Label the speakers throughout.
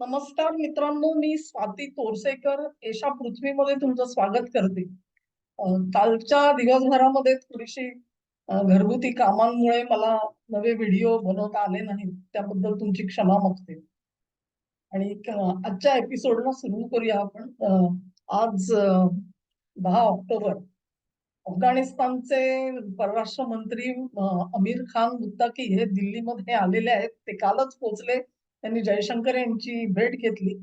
Speaker 1: नमस्कार मित्रांनो मी स्वाती तोरसेकर. एशा पृथ्वीमध्ये तुमचं स्वागत करते. कालच्या दिवसभरामध्ये थोडीशी घरगुती कामांमुळे मला नवे व्हिडिओ बनवता आले नाहीत त्याबद्दल तुमची क्षमा मागते. आणि आजच्या एपिसोडला सुरू करूया आपण. आज दहा ऑक्टोबर. अफगाणिस्तानचे परराष्ट्र मंत्री अमीर खान मुत्ताकी हे दिल्लीमध्ये आलेले आहेत. ते कालच पोहोचले. त्यांनी जयशंकर यांची भेट घेतली.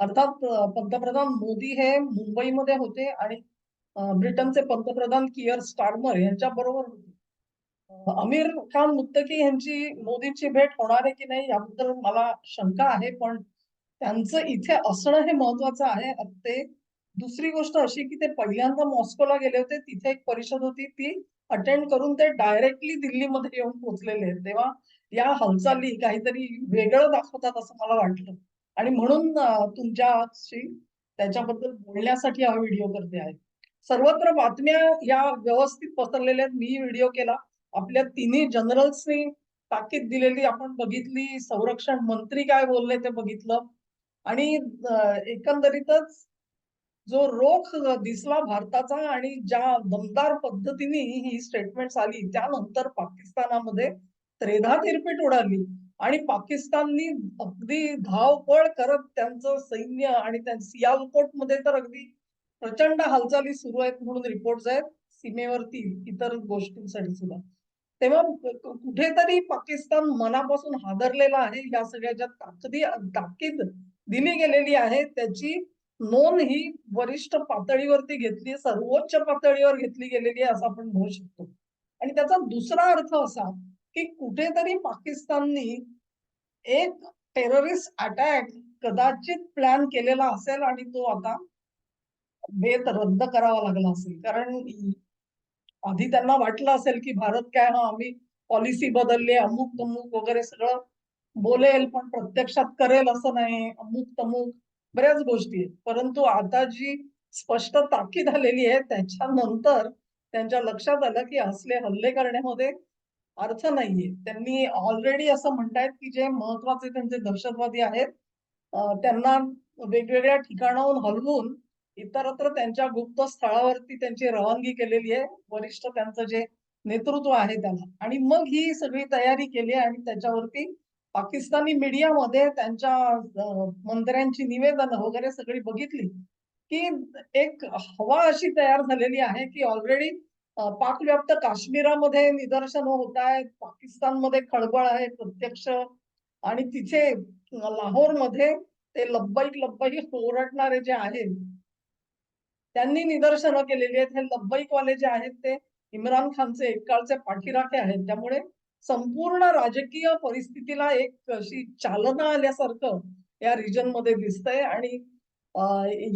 Speaker 1: अर्थात पंतप्रधान मोदी हे मुंबईमध्ये होते आणि ब्रिटनचे पंतप्रधान किअर स्टार्मर यांच्या बरोबर होते अमीर खान मुत्तकी यांची मोदींची भेट होणार आहे की नाही याबद्दल मला शंका आहे पण त्यांचं इथे असणं हे महत्वाचं आहे. ते दुसरी गोष्ट अशी की ते पहिल्यांदा मॉस्कोला गेले होते तिथे एक परिषद होती ती अटेंड करून ते डायरेक्टली दिल्लीमध्ये येऊन पोहोचलेले आहेत. तेव्हा या हालचाली काहीतरी वेगळं दाखवतात असं मला वाटलं. आणि म्हणून तुमच्याशी त्याच्याबद्दल बोलण्यासाठी हा व्हिडिओ करते आहे. सर्वत्र बातम्या या व्यवस्थित पसरलेल्या आहेत. मी व्हिडिओ केला. आपल्या तिन्ही जनरल्सनी ताकीद दिलेली. आपण बघितली. संरक्षण मंत्री काय बोलले ते बघितलं. आणि एकंदरीतच जो रोख दिसला भारताचा आणि ज्या दमदार पद्धतीने ही स्टेटमेंट आली त्यानंतर पाकिस्तानामध्ये त्रेधा तिरपीट उडाली. आणि पाकिस्ताननी अगदी धावपळ करत त्यांचं सैन्य आणि सियालकोटमध्ये तर अगदी प्रचंड हालचाली सुरू आहेत म्हणून रिपोर्ट आहेत. सीमेवरती इतर गोष्टींसाठी सुद्धा. तेव्हा कुठेतरी पाकिस्तान मनापासून हादरलेला आहे. या सगळ्याच्या ताकदी ताकीद दिली गेलेली आहे त्याची नोंद ही वरिष्ठ पातळीवरती घेतली सर्वोच्च पातळीवर घेतली गेलेली आहे असं आपण म्हणू शकतो. आणि त्याचा दुसरा अर्थ असा की कुठेतरी पाकिस्ताननी एक टेररिस्ट अटॅक कदाचित प्लॅन केलेला असेल आणि तो आता बेत रद्द करावा लागला असेल. कारण आधी त्यांना वाटलं असेल की भारत काय हा आम्ही पॉलिसी बदलली अमुक तमुक वगैरे सगळं बोलेल पण प्रत्यक्षात करेल असं नाही. अमुक तमुक बऱ्याच गोष्टी आहेत. परंतु आता जी स्पष्ट ताकीद आलेली आहे त्याच्यानंतर त्यांच्या लक्षात आलं की असले हल्ले करण्यामध्ये अर्थ नाहीये. त्यांनी ऑलरेडी असं म्हणतायत की जे महत्त्वाचे त्यांचे दहशतवादी आहेत त्यांना वेगवेगळ्या ठिकाणाहून हलवून इतरत्र त्यांच्या गुप्त स्थळावरती त्यांची रवानगी केलेली आहे. वरिष्ठ त्यांचं जे नेतृत्व आहे त्याला. आणि मग ही सगळी तयारी केली आहे आणि त्याच्यावरती पाकिस्तानी मीडियामध्ये त्यांच्या मंत्र्यांची निवेदन वगैरे सगळी बघितली की एक हवा अशी तयार झालेली आहे की ऑलरेडी पाकव्याप्त काश्मीरामध्ये निदर्शन होत आहेत. पाकिस्तानमध्ये खळबळ आहे प्रत्यक्ष. आणि तिथे लाहोरमध्ये ते लब्बाईक लब्बाईक ओरडणारे जे आहेत त्यांनी निदर्शनं केलेली आहेत. हे लब्बाईक वाले जे आहेत ते इम्रान खानचे एककाळचे पाठीराखे आहेत. त्यामुळे संपूर्ण राजकीय परिस्थितीला एक अशी चालना आल्यासारखं या रिजनमध्ये दिसतंय. आणि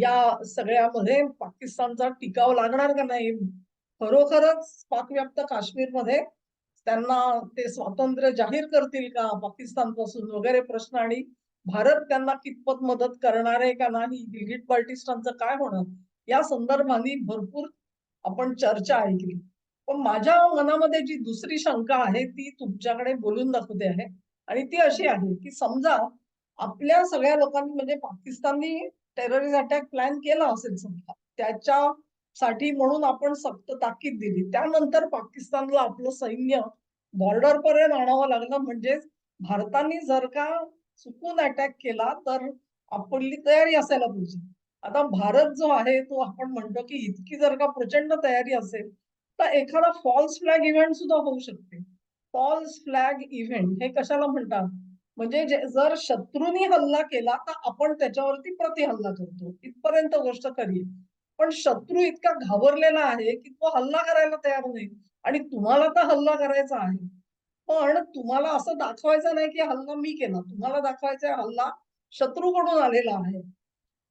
Speaker 1: या सगळ्यामध्ये पाकिस्तानचा टिकाव लागणार का नाही खरोखरच पाकव्याप्त काश्मीरमध्ये त्यांना ते स्वातंत्र्य जाहीर करतील का? पाकिस्तानपासून वगैरे प्रश्न आणि भारत त्यांना कितपत मदत करणार आहे का नाही? गिलगिट बाल्टिस्तानचं काय होणार? या संदर्भाने भरपूर आपण चर्चा ऐकली. पण माझ्या मनामध्ये जी दुसरी शंका आहे ती तुमच्याकडे बोलून दाखवते आहे. आणि ती अशी आहे की समजा आपल्या सगळ्या लोकांनी म्हणजे पाकिस्ताननी टेररिस्ट अटॅक प्लॅन केला असेल समजा त्याच्या साठी म्हणून आपण सक्त ताकीद दिली. त्यानंतर पाकिस्तानला आपलं सैन्य बॉर्डर पर्यंत आणावं लागलं. म्हणजे भारताने जर का चुकून अटॅक केला तर आपली तयारी असायला पाहिजे. आता भारत जो आहे तो आपण म्हणतो की इतकी जर का प्रचंड तयारी असेल तर एखादा फॉल्स फ्लॅग इव्हेंट सुद्धा होऊ शकते. फॉल्स फ्लॅग इव्हेंट हे कशाला म्हणतात? म्हणजे जर शत्रूंनी हल्ला केला तर आपण त्याच्यावरती प्रति हल्ला करतो. इथपर्यंत गोष्ट खरी पण शत्रू इतका घाबरलेला आहे की तो हल्ला करायला तयार नाही. आणि तुम्हाला तर हल्ला करायचा आहे. पण तुम्हाला असं दाखवायचं नाही की हल्ला मी केला. तुम्हाला दाखवायचा हल्ला शत्रूकडून आलेला आहे.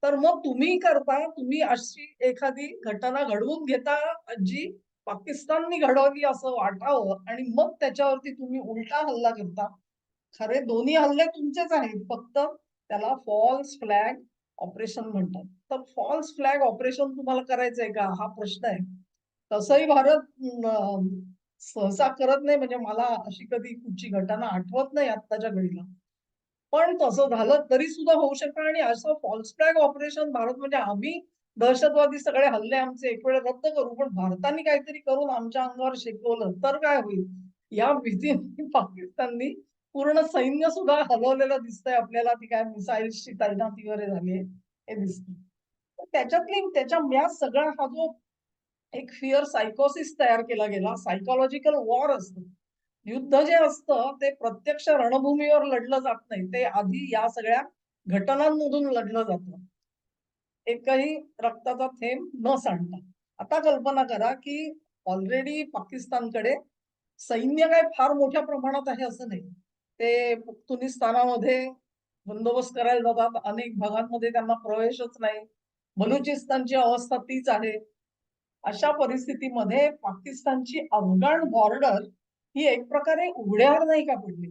Speaker 1: तर मग तुम्ही करता तुम्ही अशी एखादी घटना घडवून घेता जी पाकिस्ताननी घडवली असं वाटावं आणि मग त्याच्यावरती तुम्ही उलटा हल्ला करता. खरे दोन्ही हल्ले तुमचेच आहेत. फक्त त्याला फॉल्स फ्लॅग ऑपरेशन म्हणतात. तर फॉल्स फ्लॅग ऑपरेशन तुम्हाला करायचंय का? हा प्रश्न आहे. तसंही भारत सहसा करत नाही म्हणजे मला अशी कधी कुठची घटना आठवत नाही आत्ताच्या घडीला. पण तसं झालं तरी सुद्धा होऊ शकतं आणि असं फॉल्स फ्लॅग ऑपरेशन भारत म्हणजे आम्ही दहशतवादी सगळे हल्ले आमचे एक वेळ रद्द करू पण भारताने काहीतरी करून आमच्या अंगावर शेकवलं तर काय होईल? या भीतीने पाकिस्ताननी पूर्ण सैन्य सुद्धा हलवलेलं दिसतंय आपल्याला ती काय मिसाईल्सची तैनाती वगैरे झाली हे दिसत त्याच्यातली त्याच्या या सगळा हा जो एक फिअर सायकोसिस तयार केला गेला सायकोलॉजिकल वॉर असतं. युद्ध जे असतं ते प्रत्यक्ष रणभूमीवर लढलं जात नाही ते आधी या सगळ्या घटनांमधून लढलं जात. एकही रक्ताचा थेंब न सांडता. आता कल्पना करा की ऑलरेडी पाकिस्तानकडे सैन्य काय फार मोठ्या प्रमाणात आहे असं नाही. ते पुख्तुनिस्तानामध्ये बंदोबस्त करायला जातात. अनेक भागांमध्ये त्यांना प्रवेशच नाही. बलुचिस्तानची अवस्था तीच आहे. अशा परिस्थितीमध्ये पाकिस्तानची अफगाण बॉर्डर ही एक प्रकारे उघड्यावर नाही का पडली?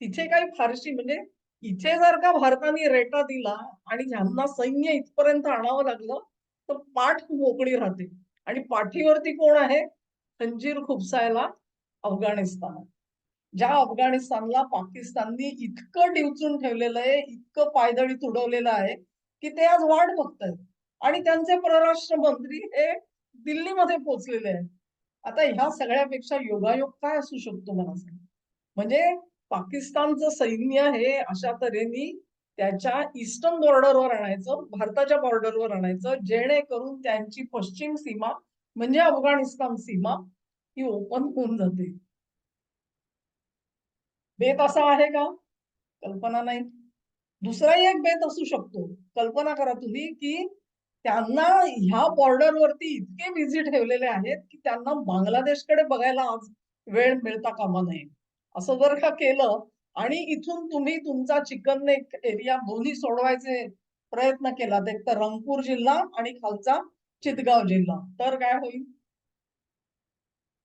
Speaker 1: तिथे काही फारशी म्हणजे इथे जर का भारताने रेटा दिला आणि ज्यांना सैन्य इथपर्यंत आणावं लागलं तर पाठ मोकळी राहते. आणि पाठीवरती कोण आहे? खंजीर खुपसायला अफगाणिस्तान. ज्या अफगाणिस्तानला पाकिस्ताननी इतकं डिवचून ठेवलेलं आहे इतकं पायदळी तुडवलेलं आहे की ते आज वाट बघतायत. आणि त्यांचे परराष्ट्र मंत्री हे दिल्लीमध्ये पोहोचलेले आहेत. आता ह्या सगळ्यापेक्षा योगायोग काय असू शकतो मला सांग? म्हणजे पाकिस्तानचं सैन्य हे अशा तऱ्हेने त्याच्या ईस्टर्न बॉर्डरवर आणायचं भारताच्या बॉर्डरवर आणायचं जेणेकरून त्यांची पश्चिम सीमा म्हणजे अफगाणिस्तान सीमा ही ओपन होऊन जाते. बेत असा आहे का? कल्पना नाही. दुसराही एक बेत असू शकतो. कल्पना करा तुम्ही की त्यांना ह्या बॉर्डरवरती इतके बिझी ठेवलेले आहेत की त्यांना बांगलादेशकडे बघायला आज वेळ मिळता कामा नये. असं जर का केलं आणि इथून तुम्ही तुमचा चिकन नेक एरिया दोन्ही सोडवायचे प्रयत्न केला एक तर रंगपूर जिल्हा आणि खालचा चितगाव जिल्हा. तर काय होईल?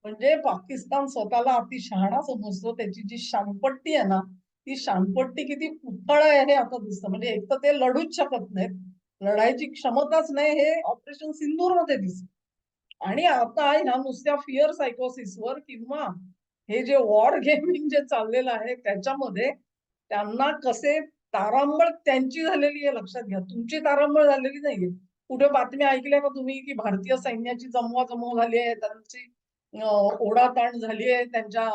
Speaker 1: म्हणजे पाकिस्तान स्वतःला अति शहाणा समजतो त्याची जी शानपट्टी आहे ना ती शानपट्टी किती उथळ आहे हे आता दिसतं. म्हणजे एक तर ते लढूच शकत नाहीत. लढायची क्षमताच नाही हे ऑपरेशन सिंदूरमध्ये दिसत. आणि आता ह्या नुसत्या फिअर सायकोसिसवर किंवा हे जे वॉर गेमिंग जे चाललेलं आहे त्याच्यामध्ये त्यांना कसे तारांबळ त्यांची झालेली आहे लक्षात घ्या. तुमची तारांबळ झालेली नाहीये. कुठे बातम्या ऐकल्या का तुम्ही की भारतीय सैन्याची जमवा जमव झाली आहे त्यांची ओढाताण झाली आहे त्यांच्या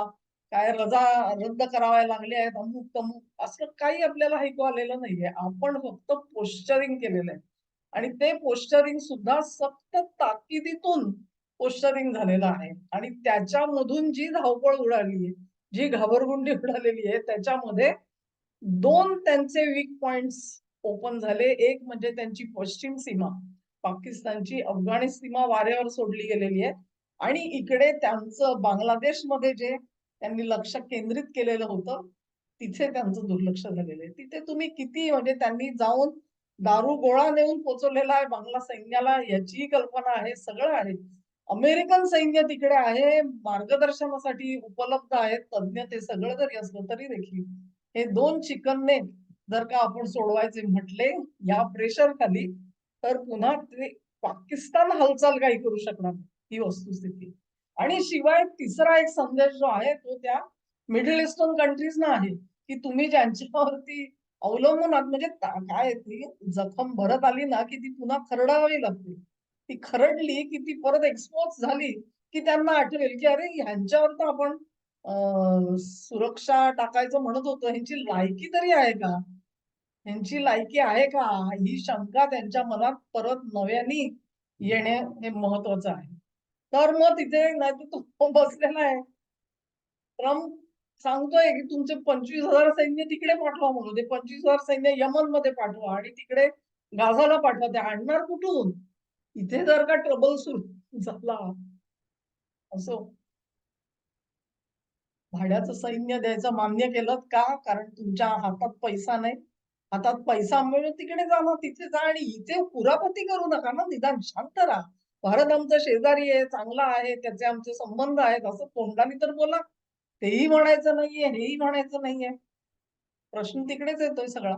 Speaker 1: काय रजा रद्द कराव्या लागल्या आहेत अमुक तमुक असं काही आपल्याला ऐकू आलेलं नाहीये. आपण फक्त पोस्चरिंग केलेलं आहे. आणि ते पोस्चरिंग सुद्धा सक्त ताकिदीतून पोस्चरिंग झालेलं आहे. आणि त्याच्यामधून जी धावपळ उडाली आहे जी घाबरगुंडी उडालेली आहे त्याच्यामध्ये दोन त्यांचे वीक पॉइंट ओपन झाले. एक म्हणजे त्यांची पश्चिम सीमा पाकिस्तानची अफगाणी सीमा वाऱ्यावर सोडली गेलेली आहे. आणि इकडे त्यांचं बांगलादेशमध्ये जे त्यांनी लक्ष केंद्रित केलेलं होतं तिथे त्यांचं दुर्लक्ष झालेलं आहे. तिथे तुम्ही किती म्हणजे त्यांनी जाऊन दारू गोळा नेऊन पोचवलेला आहे बांगला सैन्याला याचीही कल्पना आहे सगळं आहे. अमेरिकन सैन्य तिकडे आहे मार्गदर्शनासाठी उपलब्ध आहेत तज्ज्ञ ते सगळं जरी असलं तरी देखील. हे दोन चिकनने जर का आपण सोडवायचे म्हटले या प्रेशर खाली तर पुन्हा ते पाकिस्तान हालचाल काही करू शकणार ही वस्तुस्थिती. आणि शिवाय तिसरा एक संदेश जो आहे तो त्या मिडल ईस्टर्न कंट्रीज ना आहे की तुम्ही ज्यांच्यावरती अवलंबून आहात म्हणजे काय ती? जखम भरत आली ना की ती पुन्हा खरडावी लागते. ती खरडली की ती परत एक्सपोज झाली की त्यांना आठवेल की अरे ह्यांच्यावर तर आपण सुरक्षा टाकायचं म्हणत होतो. ह्यांची लायकी तरी आहे का? ह्यांची लायकी आहे का? ही शंका त्यांच्या मनात परत नव्याने येणे हे महत्वाचं आहे. तर मग तिथे नाही तो बसलेला आहे. ट्रम्प सांगतोय की तुमचे पंचवीस हजार सैन्य तिकडे पाठवा म्हणून. ते पंचवीस हजार सैन्य यमनमध्ये पाठवा आणि तिकडे गाझाला पाठवा. ते आणणार कुठून? इथे जर का ट्रबल सुरू झाला असो. भाड्याचं सैन्य द्यायचं मान्य केलं का? कारण तुमच्या हातात पैसा नाही. हातात पैसा मिळून तिकडे जाणं तिथे जा आणि इथे पुरापती करू नका ना. निदान शांत राहा. भारत आमचा शेजारी आहे चांगला आहे त्याचे आमचे संबंध आहेत असं तोंडाने तर बोला. तेही म्हणायचं नाहीये हेही म्हणायचं नाहीये. प्रश्न तिकडेच येतोय सगळा.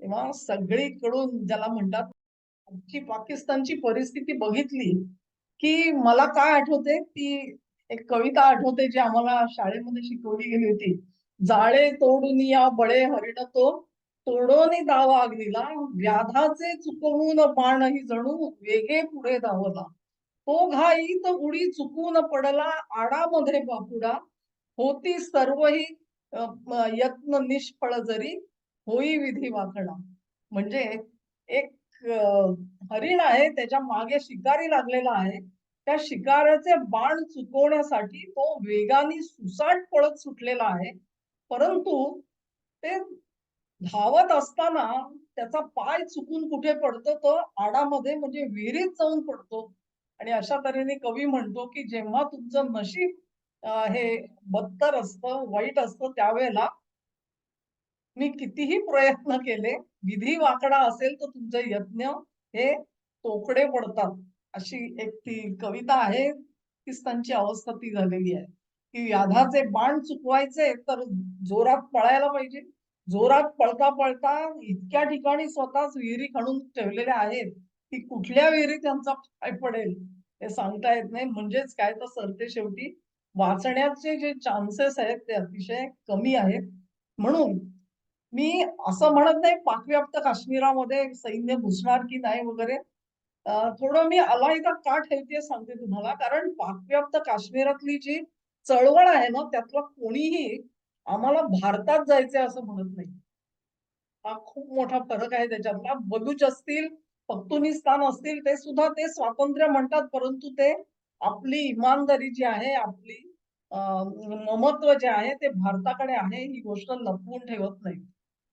Speaker 1: तेव्हा सगळीकडून ज्याला म्हणतात की पाकिस्तानची परिस्थिती बघितली की मला काय आठवते ती एक कविता आठवते जी आम्हाला शाळेमध्ये शिकवली गेली होती. जाळे तोडून या बळे हरिण तो तोडोनी दावा अग्नीला व्याधाचे चुकवून बाणही जणू वेगे पुढे धावला. तो घाईत उडी चुकून पडला. आडामध्ये बापुडा. होती सर्वही यत्न निष्फळ जरी होई विधी वाकडा म्हणजे एक हरिण आहे त्याच्यामागे शिकारी लागलेला आहे. त्या शिकाऱ्याचे बाण चुकवण्यासाठी तो वेगाने सुसाट पळत सुटलेला आहे. परंतु ते धावत असताना त्याचा पाय चुकून कुठे पडतो? तो आडामध्ये म्हणजे विहिरीत जाऊन पडतो. आणि अशा तऱ्हेने कवी म्हणतो की जेव्हा तुमचं नशीब हे बत्तर असतं वाईट असतं त्यावेळेला मी कितीही प्रयत्न केले विधी वाकडा असेल तर तुमचे यज्ञ हे तोकडे पडतात. अशी एक ती कविता आहे तीच त्यांची अवस्था ती झालेली आहे. की व्याधाचे बाण चुकवायचे तर जोरात पळायला पाहिजे. जोरात पळता पळता इतक्या ठिकाणी स्वतःच विहिरी खणून ठेवलेल्या आहेत. की कुठल्या विहिरी त्यांचा पाय पडेल हे सांगता येत नाही. म्हणजेच काय तर सरते शेवटी वाचण्याचे जे चान्सेस आहेत ते अतिशय कमी आहेत. म्हणून मी असं म्हणत नाही पाकव्याप्त काश्मीरामध्ये सैन्य घुसणार की नाही वगैरे. थोडं मी अलायदा का ठेवते सांगते तुम्हाला कारण पाकव्याप्त काश्मीरातली जी चळवळ आहे ना त्यातला कोणीही आम्हाला भारतात जायचंय असं म्हणत नाही. हा खूप मोठा फरक आहे त्याच्यातला. बलूच असतील पख्तुनिस्तान असतील ते सुद्धा ते स्वातंत्र्य म्हणतात परंतु ते आपली इमानदारी जी आहे आपली ममत्व जे आहे ते भारताकडे आहे ही गोष्ट लपवून ठेवत नाही.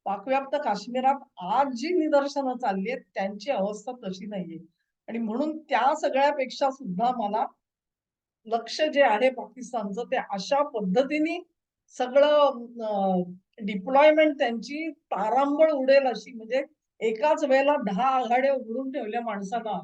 Speaker 1: पाकव्याप्त काश्मीरात आज जी निदर्शनं चालली आहेत त्यांची अवस्था तशी नाहीये. आणि म्हणून त्या सगळ्यापेक्षा सुद्धा मला लक्ष जे आहे पाकिस्तानचं ते अशा पद्धतीने सगळं डिप्लॉयमेंट त्यांची तारांबळ उडेल अशी म्हणजे एकाच वेळेला दहा आघाड्या उघडून ठेवल्या माणसाला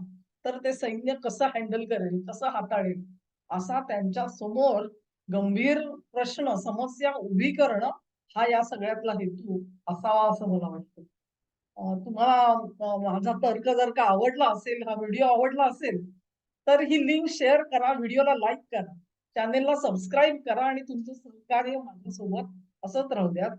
Speaker 1: तर ते सैन्य कसं हँडल करेल कसं हाताळेल? असा त्यांच्यासमोर गंभीर प्रश्न समस्या उभी करणं हा या सगळ्यातला हेतू असावा असं मला वाटतं. तुम्हाला माझा तर्क जर का आवडला असेल हा व्हिडिओ आवडला असेल तर ही लिंक शेअर करा व्हिडिओला लाईक करा चॅनेलला सबस्क्राईब करा आणि तुमचं सहकार्य माझ्यासोबत असंच राहू द्यात.